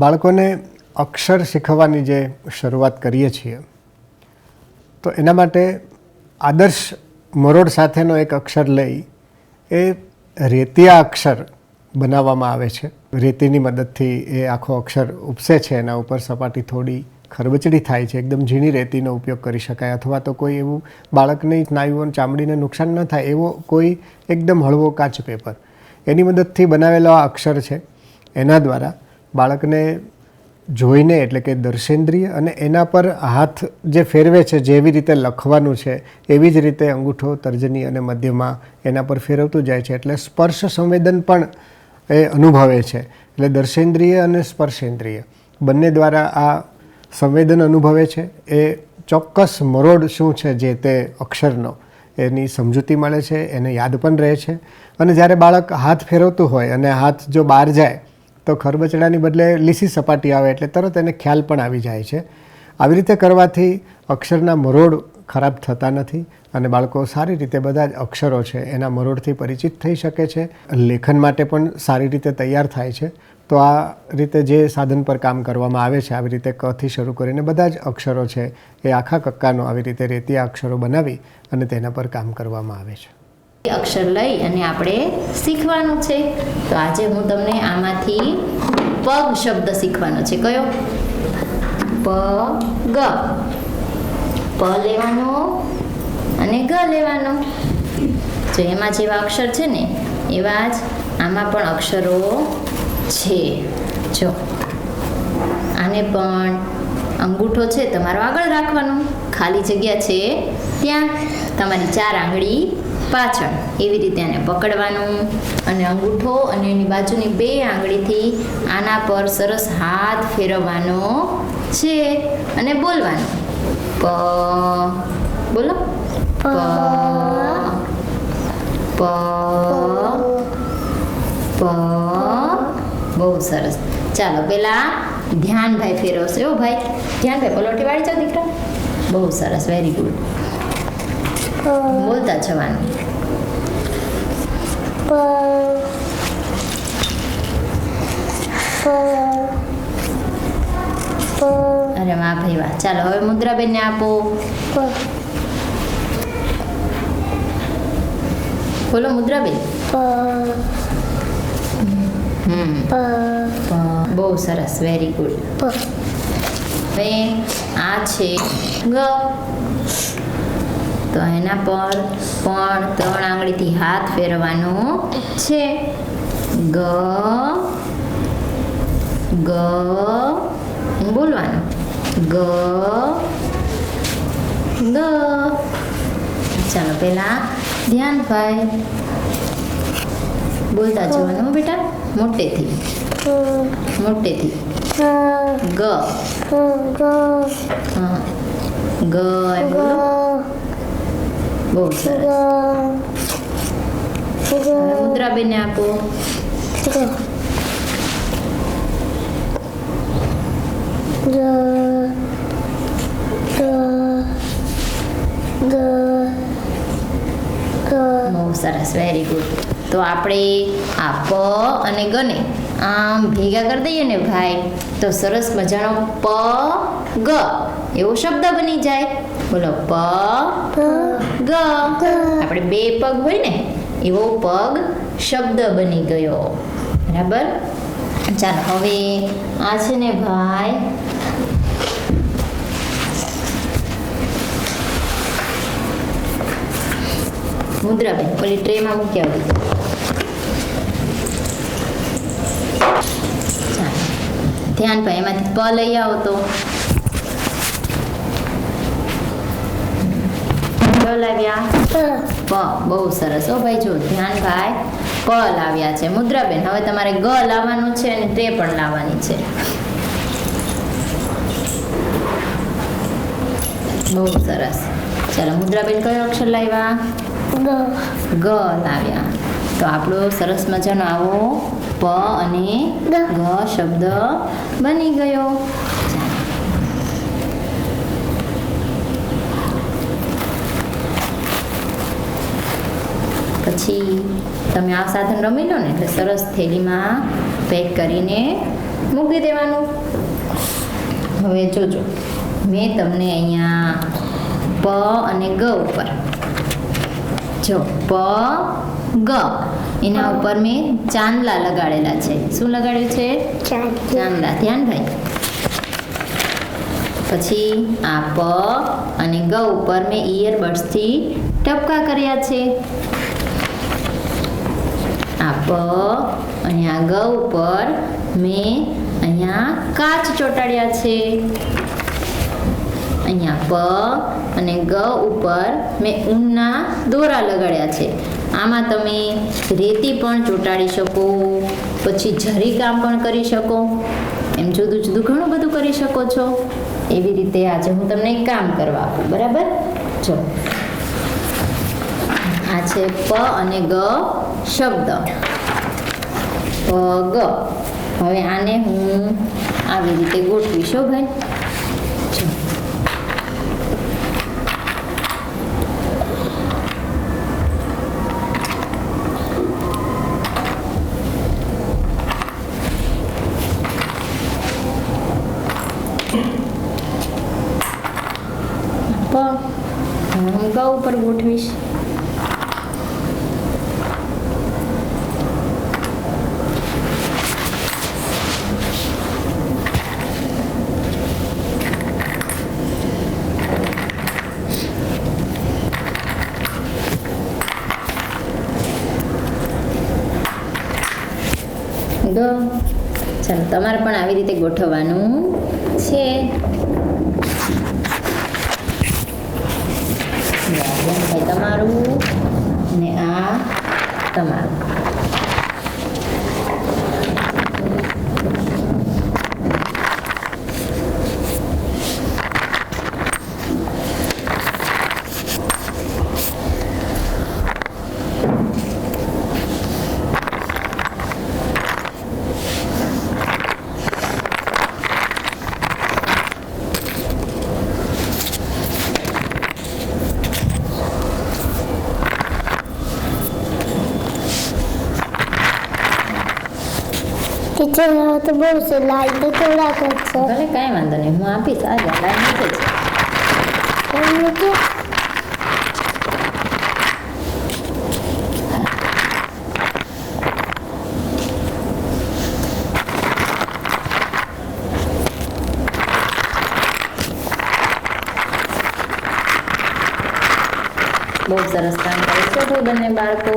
બાળકોને અક્ષર શીખવવાની જે શરૂઆત કરીએ છીએ, તો એના માટે આદર્શ મરોડ સાથેનો એક અક્ષર લઈ એ રેતિયા અક્ષર બનાવવામાં આવે છે. રેતીની મદદથી એ આખો અક્ષર ઉપસે છે, એના ઉપર સપાટી થોડી ખરબચડી થાય છે. એકદમ ઝીણી રેતીનો ઉપયોગ કરી શકાય અથવા તો કોઈ એવું બાળકની સ્નાયુઓ ચામડીને નુકસાન ન થાય એવો કોઈ એકદમ હળવો કાચ પેપર. એની મદદથી બનાવેલો આ અક્ષર છે. એના દ્વારા બાળકને જોઈને, એટલે કે દર્શેન્દ્રિય, અને એના પર હાથ જે ફેરવે છે જેવી રીતે લખવાનું છે, એવી જ રીતે અંગૂઠો, તર્જની અને મધ્યમાં એના પર ફેરવતું જાય છે. એટલે સ્પર્શ સંવેદન પણ એ અનુભવે છે. એટલે દર્શેન્દ્રિય અને સ્પર્શેન્દ્રિય. બંને દ્વારા આ સંવેદન અનુભવે છે. એ ચોક્કસ મરોડ શું છે, જે તે અક્ષરનો, એની સમજૂતી મળે છે, એને યાદ પણ રહે છે. અને જ્યારે બાળક હાથ ફેરવતું હોય, અને હાથ જો બહાર જાય તો ખરબચડાની બદલે લીસી સપાટી આવે એટલે તરત એને ખ્યાલ પણ આવી જાય છે. આવી રીતે કરવાથી અક્ષરના મરોડ ખરાબ થતા નથી અને બાળકો સારી રીતે બધા જ અક્ષરો છે એના મરોડથી પરિચિત થઈ શકે છે. લેખન માટે પણ સારી રીતે તૈયાર થાય છે. તો આ રીતે જે સાધન પર કામ કરવામાં આવે છે, આવી રીતે કથી શરૂ કરીને બધા જ અક્ષરો છે એ આખા કક્કાનો આવી રીતે રેતીયા અક્ષરો બનાવી અને તેના પર કામ કરવામાં આવે છે. અક્ષર લઈ અને આપણે શીખવાનું છે. તો આજે હું તમને આમાંથી પગ શબ્દ શીખવાનો છે. કયો? પ ગ પ લેવાનો અને ગ લેવાનો. જો એમાં જેવા અક્ષર છે ને, એવા જ આમાં પણ અક્ષરો છે. જો. આને પણ અંગૂઠો છે, તમારો આગળ રાખવાનો. ખાલી જગ્યા છે, ત્યાં. તમારી ચાર આંગળી પાછળ એવી રીતે આને પકડવાનું અને અંગૂઠો અને એની બાજુની બે આંગળીથી આના પર સરસ હાથ ફેરવવાનો છે અને બોલવાનું. પ, બોલો. પ પ પ, બહુ સરસ. ચાલો, પેલા ધ્યાનભાઈ ફેરવશે. હો ભાઈ, ધ્યાનભાઈ પલોટી વાળી જાઓ દીકરા. બહુ સરસ વેરી ગુડ બોલતા જવાનું. અરે વાહ ભાઈ વાહ. ચાલો હવે મુદ્રાબેનને આપો. બોલો મુદ્રાબેન. બહુ સરસ વેરી ગુડ હવે આ છે ગ. તો એના પર પણ ત્રણ આંગળીથી હાથ ફેરવવાનો છે. ગ ગ બોલવાનું. ગ ગ. ચાલો પહેલા ધ્યાન ભાઈ. બોલતા જવાનું બેટા મોટેથી. મોટેથી. ગ. ગ. ગ. એમ બોલો. બહુ સરસ. મુદ્રાબેનને આપો. બહુ સરસ. વેરી ગુડ તો આપણે આ પ અને ગને આમ ભેગા કરી દઈએ ને ભાઈ, તો સરસ મજાનો પ, ગ એવો શબ્દ બની જાય. બોલો, પ ગ. આપણે બે પગ હોય ને, એવો પગ શબ્દ બની ગયો. બરાબર? ચાલો, હવે આ છે ને ભાઈ, મુદ્રાબેન પેલી ટ્રેમાં મૂકી આવી ધ્યાન ભાઈ એમાંથી પ લઈ આવો તો. લાવ્યા? પ બહુ સરસ. હો ભાઈ જો ધ્યાન ભાઈ પ લાવ્યા છે. મુદ્રાબેન હવે તમારે ગ લાવવાનું છે અને તે પણ લાવવાની છે. બહુ સરસ. ચાલો મુદ્રાબેન કયો અક્ષર લાવ્યા? ગ લાવ્યા. તો આપણો સરસ મજાનો આવો પ અને ગ. શબ્દ બની ગયો. પછી તમે આ સાધન રમી લો ને એટલે સરસ થેલીમાં પેક કરીને મૂકી દેવાનું. હવે જોજો મેં તમને અહીંયા પ અને ગ ઉપર. જો પ ગ. એના ઉપર મેં ચાંદલા લગાડેલા છે. શું લગાડ્યું છે? ચાંદલા. ધ્યાન ભાઈ. પછી આ પ અને ગ ઉપર મેં ઇયરબડ્સથી ટપકા કર્યા છે. આ પ અને આ ગ ઉપર મેં અહીંયા કાચ ચોંટાડ્યા છે. અહીંયા પ અને ગ ઉપર મેં ઊનના દોરા લગાડ્યા છે. આમાં તમે રેતી પણ ચોંટાડી શકો, પછી જરી કામ પણ કરી શકો, એમ જુદું જુદું ઘણું બધું કરી શકો છો. એવી રીતે આજે હું તમને એક કામ કરવા આપું, બરાબર? જો. આ છે પ અને ગ શબ્દ. પ, ગ. હવે આને હું આવી રીતે ગોઠવીશ ભાઈ જો પ હવે હું ગ ઉપર ગોઠવીશ. તમારે પણ આવી રીતે ગોઠવવાનું છે. ભાઈ તમારું ને આ તમારું. હવે તો બહુ છે લાલ તો થોડાક જ છે. ભલે કાંઈ વાંધો નહીં હું આપીશ. આજે લાઈન નથી છે. એમને કે? બહુ સરસ કામ કરે છે બંને બાળકો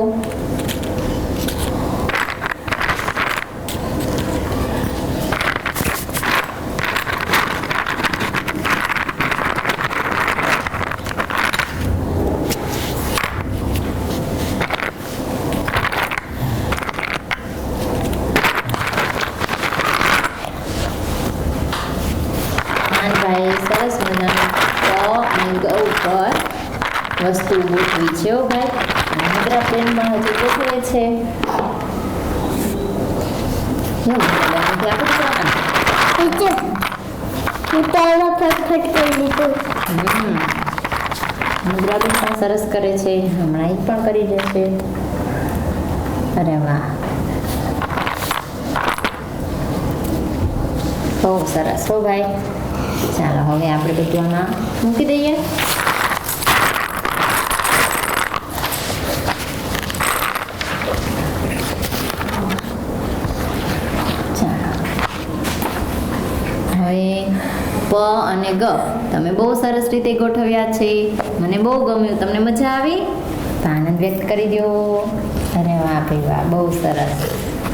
ભાઈ સરસ મજાનું ક અને ગ ઉપર વસ્તુ ગોઠવી છે હો ભાઈ. મુદ્રા પેન પણ હજી ગોઠવે છે. મુદ્રાબેન પણ સરસ કરે છે. હમણાં એ પણ કરી દેશે અરે વાહ. બહુ સરસ હો ભાઈ. ચાલો હવે આપણે બધું આમાં મૂકી દઈએ ચાલો હવે પ અને ગ. તમે બહુ સરસ રીતે ગોઠવ્યા છે. મને બહુ ગમ્યું. તમને મજા આવી? તો આનંદ વ્યક્ત કરી દો. અરે વાહ ભાઈ વાહ બહુ સરસ.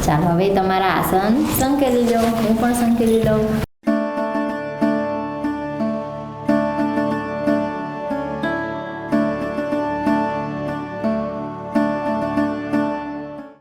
ચાલો, હવે તમારા આસન સંકેલી લો હું પણ સંકેલી લઉં